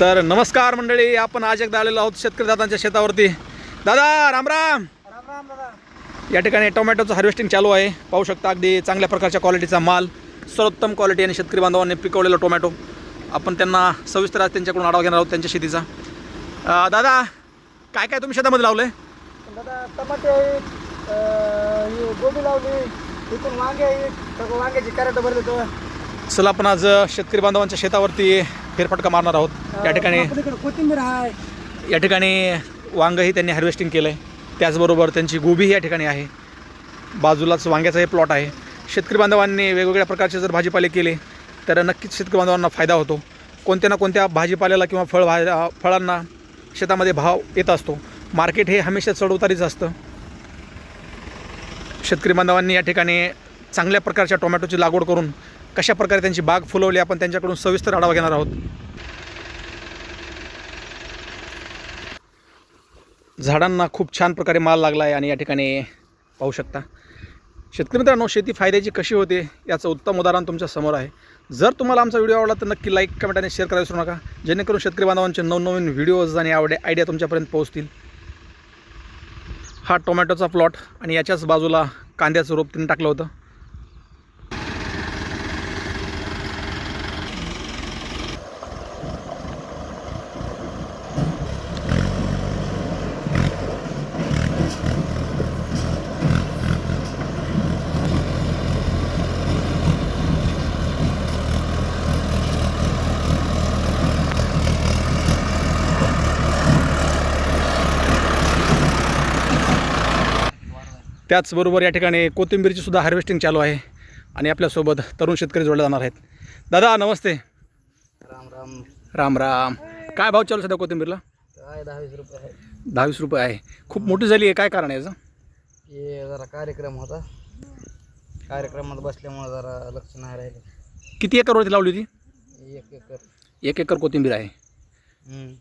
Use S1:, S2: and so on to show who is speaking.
S1: तर नमस्कार मंडळी आपण आज एकदा आलेलो आहोत शेतकरी दादांच्या शेतावरती. दादा राम राम.
S2: राम राम दादा.
S1: या ठिकाणी टोमॅटोचं हार्वेस्टिंग चालू आहे. पाहू शकता अगदी चांगल्या प्रकारच्या क्वालिटीचा माल सर्वोत्तम क्वालिटी आणि शेतकरी बांधवांनी पिकवलेला टोमॅटो. आपण त्यांना सविस्तर आज त्यांच्याकडून आढावा घेणार आहोत त्यांच्या शेतीचा. दादा काय काय तुम्ही शेतामध्ये लावलं आहे
S2: दादा टमाटे गोबी लावली वांगे वांग्याची कॅरेट भरले तो
S1: चला आपण आज शेतकरी बांधवांच्या शेतावरती फेरफटका मारणार आहोत. या ठिकाणी
S2: कोथिंबीर आहे.
S1: या ठिकाणी वांगही त्यांनी हार्वेस्टिंग केलं आहे त्याचबरोबर त्यांची गोबीही या ठिकाणी आहे. बाजूलाच वांग्याचा हे प्लॉट आहे. शेतकरी बांधवांनी वेगवेगळ्या प्रकारचे जर भाजीपाले केले तर नक्कीच शेतकरी बांधवांना फायदा होतो. कोणत्या ना कोणत्या भाजीपाल्याला किंवा फळ भा फळांना शेतामध्ये भाव येत असतो. मार्केट हे हमेशा चढउतारीच असतं. शेतकरी बांधवांनी या ठिकाणी चांगल्या प्रकारच्या टोमॅटोची लागवड करून कशा प्रकारे त्यांची बाग फुलवली आपण त्यांच्याकडून सविस्तर आढावा घेणार आहोत. झाडांना खूप छान प्रकारे माल लागला आहे आणि या ठिकाणी पाहू शकता. शेतकरी मित्रांनो शेती फायद्याची कशी होते याचं उत्तम उदाहरण तुमच्यासमोर आहे. जर तुम्हाला आमचा व्हिडिओ आवडला तर नक्की लाईक कमेंट आणि शेअर करायला विसरू नका. जेणेकरून शेतकरी बांधवांचे नवनवीन व्हिडिओज आणि आवडे आयडिया तुमच्यापर्यंत पोहोचतील. हा टोमॅटोचा प्लॉट आणि याच्याच बाजूला कांद्याचं रोप त्यांनी टाकलं होतं. त्याचबरोबर या ठिकाणी कोथिंबीरची सुद्धा हार्वेस्टिंग चालू आहे. आणि आपल्यासोबत तरुण शेतकरी जोडले जाणार आहेत. दादा नमस्ते.
S2: राम राम.
S1: राम राम. काय भाव चालू सध्या कोथिंबीरला?
S2: काय दहावीस रुपये आहे.
S1: दहावीस रुपये आहे. खूप मोठी झाली आहे. काय कारण आहे याचं?
S2: हे जरा कार्यक्रम होता. कार्यक्रमात बसल्यामुळे जरा लक्ष नाही राहिलं.
S1: किती एकरवरती लावली होती?
S2: एक एकर.
S1: एक एकर कोथिंबीर आहे.
S2: हम्म.